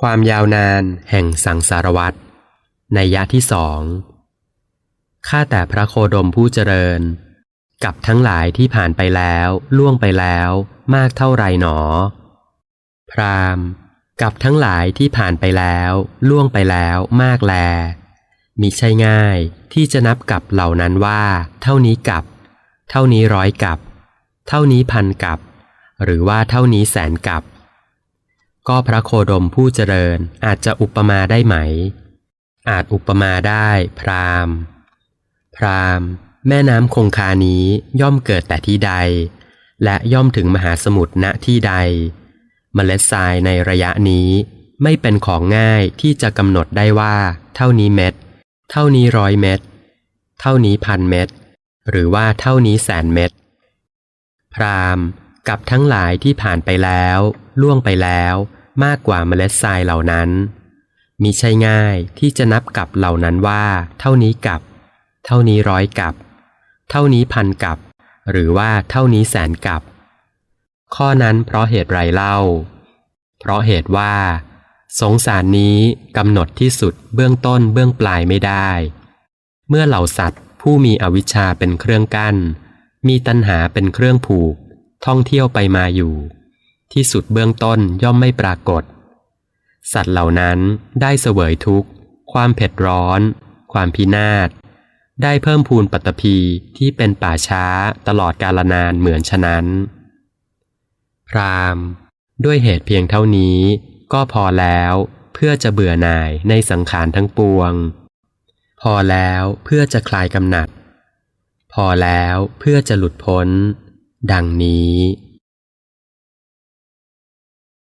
ความยาวนานแห่งสังสารวัตรในยะที่สอง ข้าแต่พระโคดมผู้เจริญ กับทั้งหลายที่ผ่านไปแล้วล่วงไปแล้วมากเท่าไรหนอ พรามกับทั้งหลายที่ผ่านไปแล้วล่วงไปแล้วมากแล มิใช่ง่ายที่จะนับกับเหล่านั้นว่า เท่านี้กับ เท่านี้ร้อยกับ เท่านี้พันกับ หรือว่าเท่านี้แสนกับ ก็พระโคดมผู้เจริญอาจจะอุปมาได้ไหม อาจอุปมาได้พราหม์พราหม์แม่น้ำคงคานี้ย่อมเกิดแต่ที่ใด และย่อมถึงมหาสมุทรณที่ใด เมล็ดทรายในระยะนี้ไม่เป็นของง่ายที่จะกำหนดได้ว่า เท่านี้เม็ด เท่านี้ร้อยเม็ด เท่านี้พันเม็ด หรือว่าเท่านี้แสนเม็ด พราหม์ กับทั้งหลายที่ผ่านไปแล้ว ล่วงไปแล้วมากกว่าเมล็ดทรายเหล่านั้นมิใช่ง่ายที่จะนับกับเหล่านั้นว่า เท่านี้กับ เท่านี้ร้อยกับ เท่านี้พันกับ หรือว่าเท่านี้แสนกับ ข้อนั้นเพราะเหตุไรเล่า เพราะเหตุว่า สงสารนี้กำหนดที่สุดเบื้องต้นเบื้องปลายไม่ได้ เมื่อเหล่าสัตว์ผู้มีอวิชชาเป็นเครื่องกั้น มีตัณหาเป็นเครื่องผูก ท่องเที่ยวไปมาอยู่ ที่สุดเบื้องต้นย่อมไม่ปรากฏ สัตว์เหล่านั้นได้เสวยทุกข์ ความเผ็ดร้อน ความพินาศ ได้เพิ่มพูนปัตตภีที่เป็นป่าช้าตลอดกาลนานเหมือนฉะนั้น พรามด้วยเหตุเพียงเท่านี้ก็พอแล้วเพื่อจะเบื่อหน่ายในสังขารทั้งปวง พอแล้วเพื่อจะคลายกำหนัด พอแล้วเพื่อจะหลุดพ้น ดังนี้